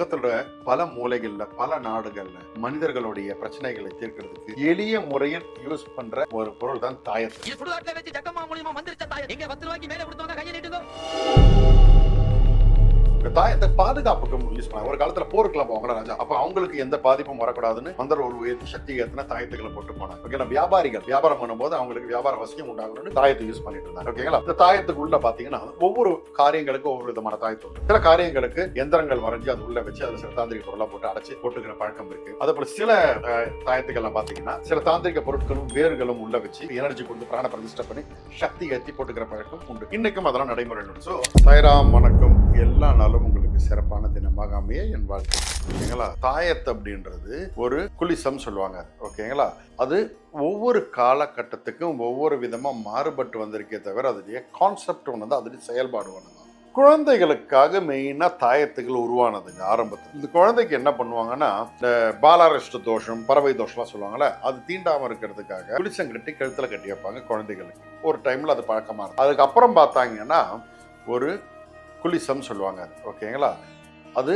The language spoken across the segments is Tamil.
உலகத்தோட பல மூலைகள்ல பல நாடுகள்ல மனிதர்களுடைய பிரச்சனைகளை தீர்க்கிறதுக்கு எளிய முறையில் யூஸ் பண்ற ஒரு பொருள் தான் தாயத்து இது இந்த தாயத்தை பாதுகாப்புக்கு யூஸ் பண்ணாங்க ஒரு காலத்துல போருக்குலாம் போவாங்க ராஜா. அப்ப அவங்களுக்கு எந்த பாதிப்பும் வரக்கூடாதுன்னு மந்திர ஒரு உயர்த்தி சக்தி ஏத்தின தாயத்துக்களை போட்டு போனாங்க. ஓகேங்களா வியாபாரிகள் வியாபாரம் பண்ணும்போது அவங்களுக்கு வியாபார வசதியும் உண்டாகணும்னு தாயத்தை யூஸ் பண்ணிட்டு இருந்தாங்க. ஓகேங்களா இந்த தாயத்துக்கு உள்ள பாத்தீங்கன்னா ஒவ்வொரு காரியங்களுக்கும் ஒவ்வொரு விதமான தாயத்து சில காரியங்களுக்கு எந்திரங்கள் வரைஞ்சி அது உள்ள வச்சு அதுல சில தாந்திரிக பொருளா போட்டு அடைச்சு போட்டுக்கிற பழக்கம் இருக்கு. அதே போல சில தாயத்துக்கள்லாம் பாத்தீங்கன்னா சில தாந்திரிக பொருட்களும் வேர்களும் உள்ள வச்சு எனர்ஜி கொண்டு பிராண பிரதிஷ்டை பண்ணி சக்தி ஏத்தி போட்டுக்கிற பழக்கம் உண்டு. இன்னைக்கும் அதெல்லாம் நடைமுறை உண்டு. ஸோ சாய்ராம் வணக்கம். எல்லா நாளும் உங்களுக்கு சிறப்பான தினமாக அமைய என் வாழ்க்கை. ஓகேங்களா? தாயத்து அப்படின்றது ஒரு குலிசம் சொல்லுவாங்க. ஓகேங்களா? அது ஒவ்வொரு காலகட்டத்துக்கும் ஒவ்வொரு விதமாக மாறுபட்டு வந்திருக்கே தவிர அதனுடைய கான்செப்ட் ஒன்று தான் அதனுடைய செயல்பாடு ஒன்று தான். குழந்தைகளுக்காக மெயினாக தாயத்துகள் உருவானதுங்க ஆரம்பத்தில். இந்த குழந்தைக்கு என்ன பண்ணுவாங்கன்னா இந்த பாலாரிஷ்ட தோஷம் பறவை தோஷம்லாம் சொல்லுவாங்கள்ல அது தீண்டாமல் இருக்கிறதுக்காக குளிச்சம் கட்டி கழுத்தில் கட்டி வைப்பாங்க குழந்தைகளுக்கு. ஒரு டைமில் அது பழக்கமாக இருக்கும். அதுக்கப்புறம் பார்த்தாங்கன்னா ஒரு குலிசம் சொல்லுவாங்க. ஓகேங்களா? அது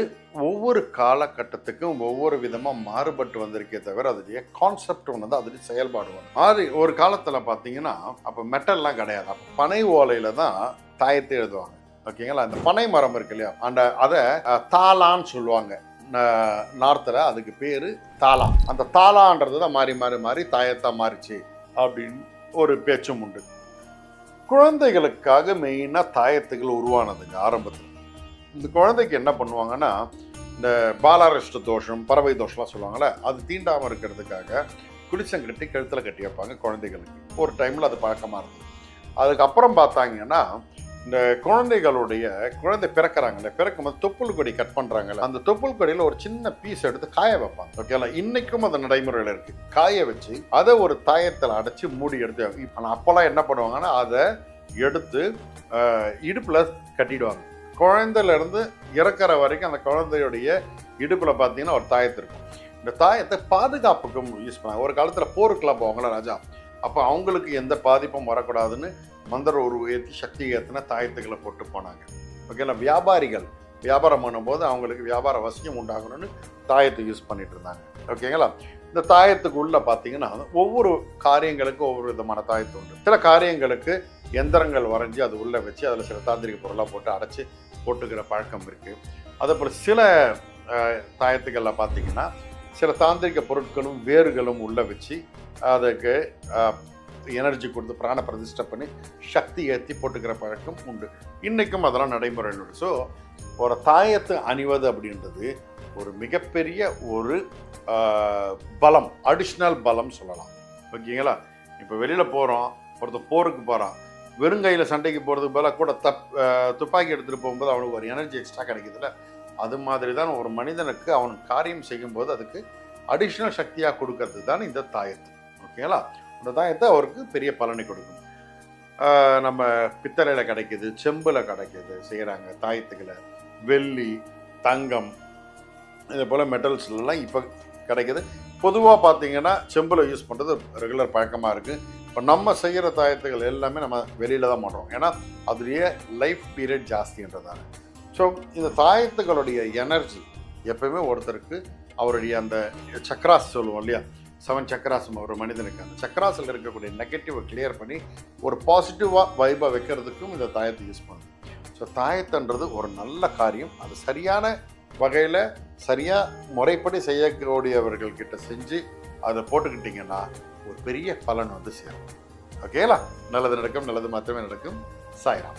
ஒவ்வொரு காலகட்டத்துக்கும் ஒவ்வொரு விதமாக மாறுபட்டு வந்திருக்கே தவிர அதனுடைய கான்செப்ட் ஒன்று தான் அதனுடைய செயல்பாடு ஒன்று அது ஒரு காலத்தில் பார்த்தீங்கன்னா அப்போ மெட்டல்லாம் கிடையாது. அப்போ பனை ஓலையில் தான் தாயத்தை எழுதுவாங்க. ஓகேங்களா? அந்த பனை மரம் இருக்கு இல்லையா? அந்த அதை தாளான்னு சொல்லுவாங்க. நார்த்தில் அதுக்கு பேர் தாளா. அந்த தாளான்றது தான் மாறி மாறி மாறி தாயத்தான் மாறிச்சு அப்படின்னு ஒரு பேச்சும் உண்டு. குழந்தைகளுக்காக மெயினாக தாயத்துகள் உருவானதுங்க ஆரம்பத்தில். இந்த குழந்தைக்கு என்ன பண்ணுவாங்கன்னா இந்த பாலாரிஷ்ட தோஷம் பறவை தோஷம்லாம் சொல்லுவாங்கள்ல அது தீண்டாமல் இருக்கிறதுக்காக குளிச்சம் கட்டி கழுத்தில் கட்டி வைப்பாங்க குழந்தைகளுக்கு. ஒரு டைமில் அது பழக்கமாக இருந்தது. அதுக்கப்புறம் பார்த்தாங்கன்னா இந்த குழந்தைகளுடைய குழந்தை பிறக்கிறாங்கல்ல பிறக்கும்போது தொப்புள் கொடி கட் பண்ணுறாங்கல்ல அந்த தொப்புள் கொடியில் ஒரு சின்ன பீஸ் எடுத்து காய வைப்பாங்க. ஓகேங்களா இன்னைக்கும் அந்த நடைமுறையில் இருக்கு. காய வச்சு அதை ஒரு தாயத்தில் அடைச்சி மூடி எடுத்து ஆனால் அப்போல்லாம் என்ன பண்ணுவாங்கன்னா அதை எடுத்து இடுப்பில் கட்டிடுவாங்க. குழந்தையிலேருந்து இறக்குற வரைக்கும் அந்த குழந்தையுடைய இடுப்பில் பார்த்தீங்கன்னா ஒரு தாயத்து இருக்கும். இந்த தாயத்தை பாதுகாப்புக்கும் யூஸ் பண்ணாங்க ஒரு காலத்தில் போருக்குலாம் போவாங்களா ராஜா. அப்போ அவங்களுக்கு எந்த பாதிப்பும் வரக்கூடாதுன்னு மந்திர உருவ ஏற்றி சக்தி ஏற்றின தாயத்துக்களை போட்டு போனாங்க. ஓகேங்களா வியாபாரிகள் வியாபாரம் பண்ணும்போது அவங்களுக்கு வியாபார வசதியும் உண்டாகணும்னு தாயத்தை யூஸ் பண்ணிட்டு இருந்தாங்க. ஓகேங்களா இந்த தாயத்துக்கு உள்ள பார்த்தீங்கன்னா ஒவ்வொரு காரியங்களுக்கும் ஒவ்வொரு விதமான தாயத்து உண்டு. சில காரியங்களுக்கு எந்திரங்கள் வரைஞ்சி அது உள்ளே வச்சு அதில் சில தாந்திரிக பொருளாக போட்டு அடைச்சி போட்டுக்கிற பழக்கம் இருக்குது அதே போல் சில தாயத்துக்களில் பார்த்தீங்கன்னா சில தாந்திரிக பொருட்களும் வேர்களும் உள்ளே வச்சு அதுக்கு எனர்ஜி கொடுத்து பிராண பிரதிஷ்டை பண்ணி சக்தி ஏற்றி போட்டுக்கிற பழக்கம் உண்டு. இன்றைக்கும் அதெல்லாம் நடைமுறையில் உண்டு. ஸோ ஒரு தாயத்தை அணிவது அப்படின்றது ஒரு மிகப்பெரிய ஒரு பலம் அடிஷ்னல் பலம் சொல்லலாம். ஓகேங்களா இப்போ வெளியில் போகிறோம் ஒருத்தர் போருக்கு போகிறான் வெறுங்கையில் சண்டைக்கு போகிறதுக்கு பதிலாக கூட தப் துப்பாக்கி எடுத்துகிட்டு போகும்போது அவனுக்கு ஒரு எனர்ஜி எக்ஸ்ட்ரா கிடைக்குதுல்ல? அது மாதிரி தான் ஒரு மனிதனுக்கு அவன் காரியம் செய்யும்போது அதுக்கு அடிஷ்னல் சக்தியாக கொடுக்கறது தான் இந்த தாயத்து. ஓகேங்களா இந்த தாயத்தை அவருக்கு பெரிய பலனை கொடுக்கும். நம்ம பித்தளையில் கிடைக்கிது செம்பில் கிடைக்கிது செய்கிறாங்க தாயத்துக்களை வெள்ளி தங்கம் இதே போல் மெட்டல்ஸ்லாம் இப்போ கிடைக்கிது. பொதுவாக பார்த்தீங்கன்னா செம்பில் யூஸ் பண்ணுறது ரெகுலர் பழக்கமாக இருக்குது இப்போ நம்ம செய்கிற தாயத்துகள் எல்லாமே நம்ம வெளியில் தான் பண்ணுறோம் ஏன்னா அதுலேயே லைஃப் பீரியட் ஜாஸ்தின்றதால. ஸோ இந்த தாயத்துகளுடைய எனர்ஜி எப்பயுமே ஒருத்தருக்கு அவருடைய அந்த சக்ராஸ் சொல்லுவோம் இல்லையா? செவன் சக்கராசம் ஒரு மனிதனுக்கு. அந்த சக்கராசில் இருக்கக்கூடிய நெகட்டிவை கிளியர் பண்ணி ஒரு பாசிட்டிவாக வைபாக வைக்கிறதுக்கும் இந்த தாயத்தை யூஸ் பண்ணுது ஸோ தாயத்துன்றது ஒரு நல்ல காரியம். அது சரியான வகையில் சரியாக முறைப்படி செய்யக்கூடியவர்கள்கிட்ட செஞ்சு அதை போட்டுக்கிட்டிங்கன்னா ஒரு பெரிய பலன் வந்து சேரும். ஓகேங்களா நல்லது நடக்கும் நல்லது மாத்திரமே நடக்கும். சாய்ராம்.